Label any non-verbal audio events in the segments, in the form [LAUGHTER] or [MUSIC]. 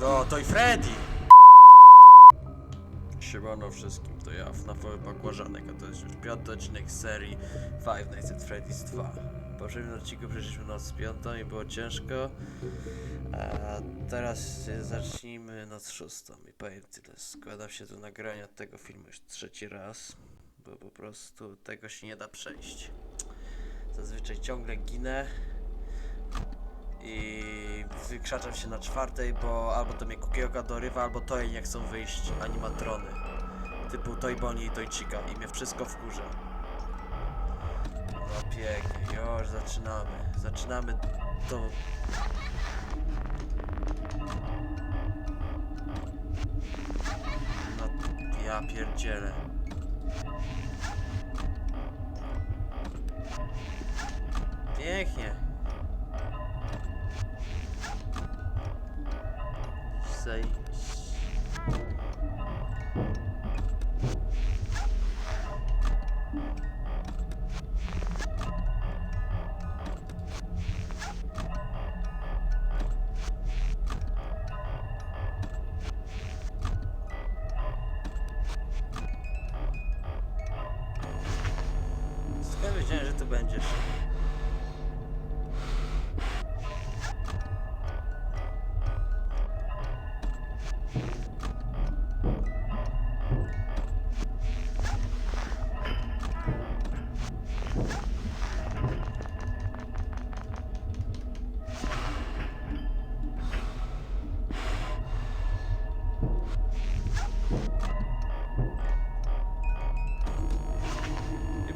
No, to i Freddy! Siemano wszystkim, to ja, FNAFowy Bakłażanek, a to jest już piąty odcinek serii Five Nights at Freddy's 2. W poprzednim odcinku przeszliśmy noc piątą i było ciężko, a teraz zacznijmy noc szóstą i powiem tyle, składam się do nagrania tego filmu już trzeci raz, bo po prostu tego się nie da przejść. Zazwyczaj ciągle ginę, i wykrzaczam się na czwartej, bo albo to mnie Kukieoka dorywa, albo to nie chcą wyjść animatrony. Typu Toy Bonnie i Toy Chica i mnie wszystko wkurza. No pięknie, już zaczynamy. Zaczynamy to... No ja pierdzielę. Pięknie.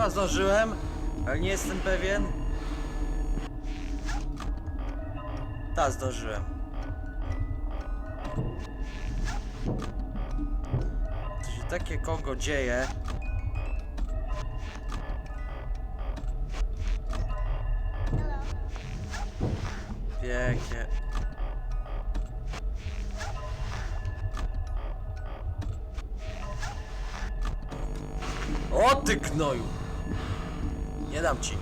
Chyba zdążyłem, ale nie jestem pewien. Tak, zdążyłem. Co się takie kogo dzieje? Pięknie. O ty gnoju! Nie dam ci.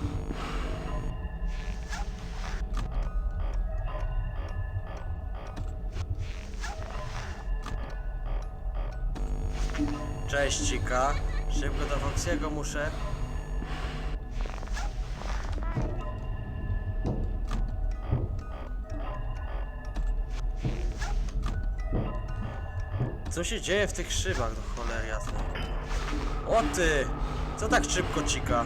Cześć Cika. Szybko do Foxiego muszę. Co się dzieje w tych szybach do cholery jasnej? O ty! Co tak szybko cika?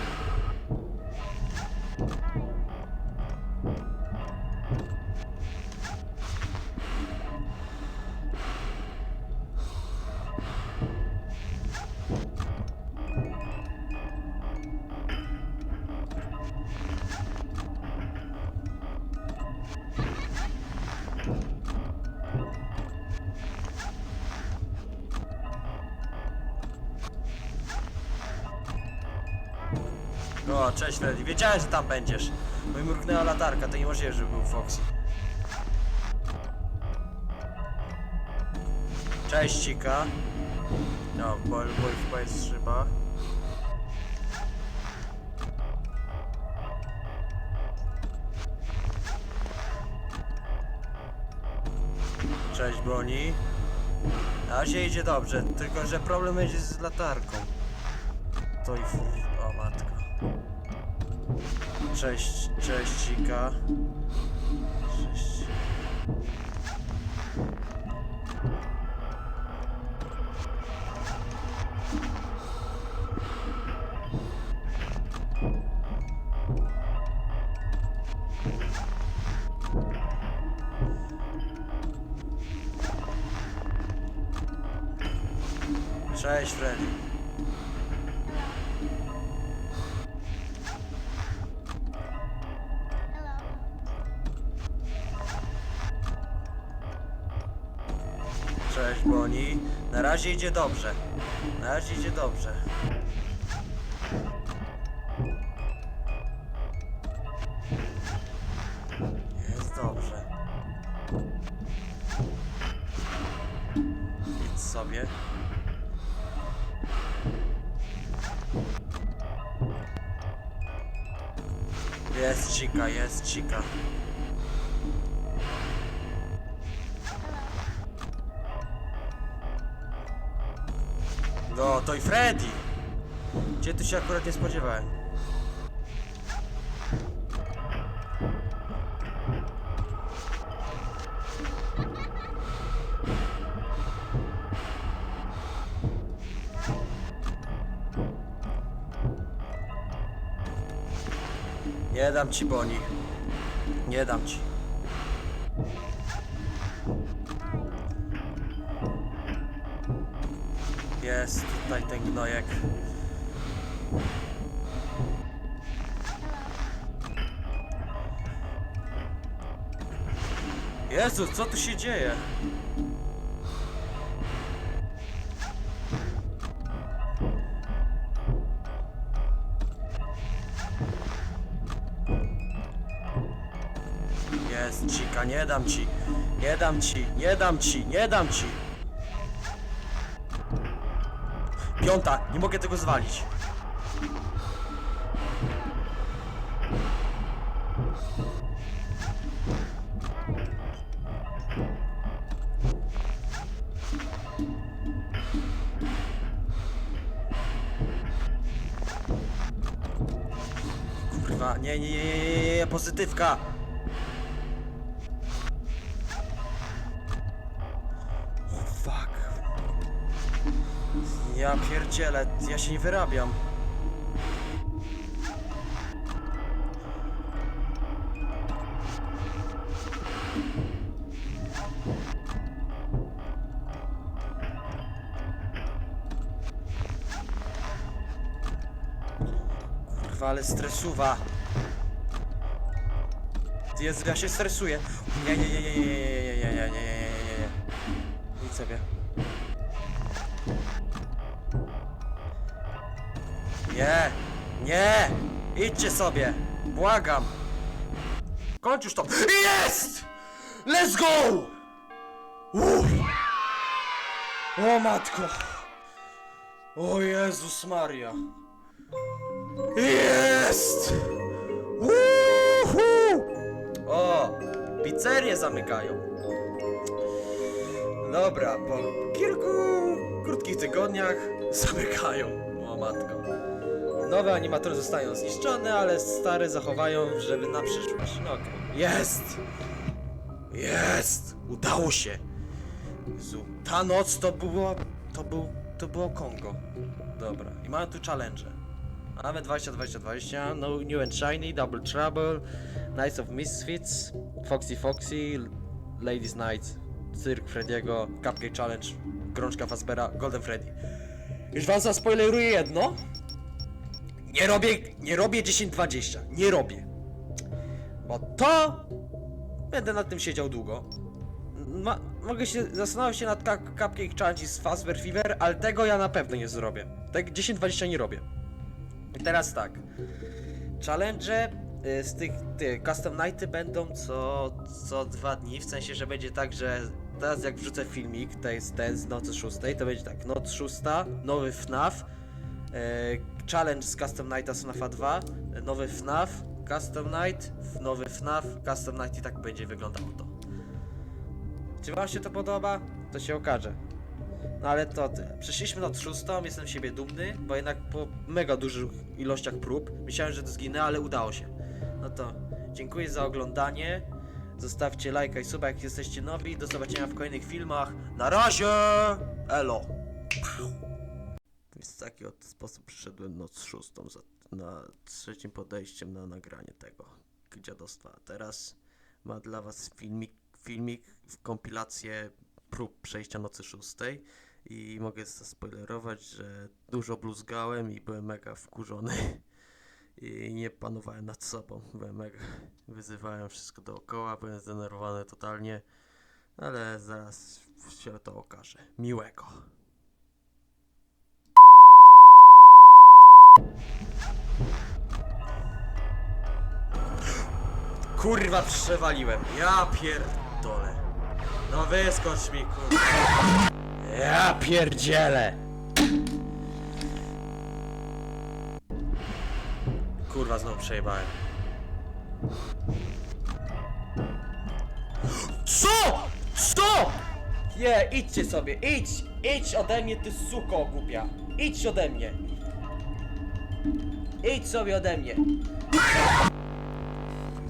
Cześć Freddy. Wiedziałem, że tam będziesz. Bo mi mruknęła latarka, to niemożliwe, żeby był Foxy. Cześć Cika. No, bo, bo chyba jest szyba. Cześć Boni. Na razie idzie dobrze, tylko że problem będzie z latarką. To i fur... Cześć, cześć Cika. Cześć. Cześć Freddy. Razie idzie dobrze. Na razie idzie dobrze. Jest dobrze. Idź sobie. Jest cika, jest cika. To, to i Freddy! Gdzie tu się akurat nie spodziewałem? Nie dam ci boni. Nie dam ci. Jest tutaj ten gnojek. Jezu, co tu się dzieje? Jest, cika, nie dam ci. Nie dam ci, nie dam ci, nie dam ci. Piąta, nie mogę tego zwalić. Kurwa, nie, nie, nie, nie, nie, pozytywka. Ja pierdzielę, ja się nie wyrabiam. Kurwa, ale stresuwa. Jezu, ja się stresuję. Nie, nie, nie, nie, nie, nie, nie, nie, nie, nie, nie, nie, nie. Idź sobie. Nie! Nie! Idźcie sobie! Błagam! Kończ już to! Jest! Let's go! Uff. O matko! O Jezus Maria! Jest! Uhu! O! Pizzerię zamykają. Dobra, po kilku krótkich tygodniach zamykają. O matko. Nowe animatory zostają zniszczone, ale stare zachowają, żeby na przyszłość. No okej. Jest! Jest! Udało się! Jezu, ta noc to było... to był... to było Kongo. Dobra. I mamy tu challenge. Mamy 20, 20, 20, No New and Shiny, Double Trouble, Knights of Misfits, Foxy Foxy, Ladies Night, Cyrk Freddy'ego, Cupcake Challenge, Grączka Faspera, Golden Freddy. Już wam zaspoileruję jedno. Nie robię, nie robię 10-20. Nie robię. Bo to będę nad tym siedział długo. Ma, mogę się zastanowić się nad Cup- Cupcake Challenge z Fazbear Fever, ale tego ja na pewno nie zrobię. Tak 10-20 nie robię. I teraz tak. Challenge y, z tych, tych Custom Nighty będą co, co dwa dni, w sensie, że będzie tak, że teraz jak wrzucę filmik, to jest ten z nocy 6, to będzie tak, noc 6, nowy FNAF, challenge z Custom Nighta z FNAFa 2, y, nowy FNAF, Custom Night, f- nowy FNAF, Custom Night i tak będzie wyglądało to. Czy wam się to podoba? To się okaże. No ale to tyle. Przeszliśmy noc szóstą, jestem siebie dumny, bo jednak po mega dużych ilościach prób myślałem, że to zginę, ale udało się. No to dziękuję za oglądanie. Zostawcie lajka i suba, jak jesteście nowi. Do zobaczenia w kolejnych filmach. Na razie! Elo! Więc w taki oto sposób przyszedłem noc szóstą za, na trzecim podejściem na nagranie tego dziadostwa. Teraz ma dla was filmik, filmik w kompilację prób przejścia nocy szóstej i mogę zaspoilerować, że dużo bluzgałem i byłem mega wkurzony [LAUGHS] i nie panowałem nad sobą. Byłem mega, wyzywałem wszystko dookoła, byłem zdenerwowany totalnie, ale zaraz się to okaże. Miłego. Kurwa, przewaliłem. Ja pierdolę. No wyskocz mi, kurwa. Ja pierdzielę. Kurwa, znowu przejebałem. Co? Co? Nie, idźcie sobie, idź! Idź ode mnie, ty suko głupia! Idź ode mnie! Idź sobie ode mnie!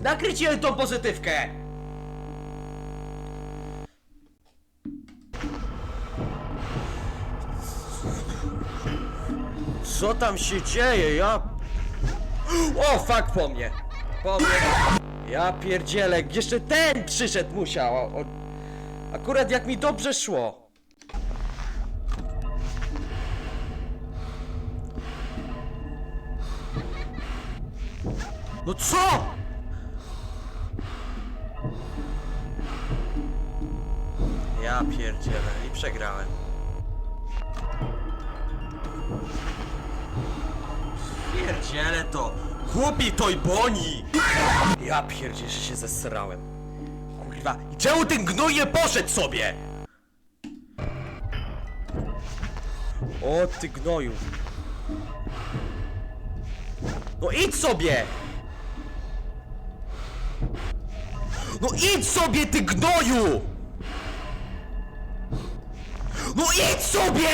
Nakryciłem tą pozytywkę! Co tam się dzieje? Ja... O, fuck po mnie! Po mnie! Ja pierdzielę, jeszcze ten przyszedł musiał! Akurat jak mi dobrze szło! No co? Ja pierdzielę i przegrałem. Pierdzielę to! Głupi toj boni! Ja pierdzielę, że się zesrałem. Kurwa, i czemu ten gnój nie poszedł sobie? O ty gnoju. No idź sobie! No idź sobie, ty gnoju! No idź sobie!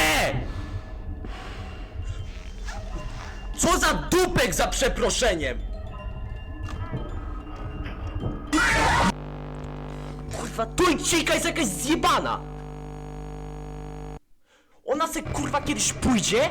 Co za dupek za przeproszeniem! Kurwa, tuńczyka jest jakaś zjebana! Ona se kurwa kiedyś pójdzie,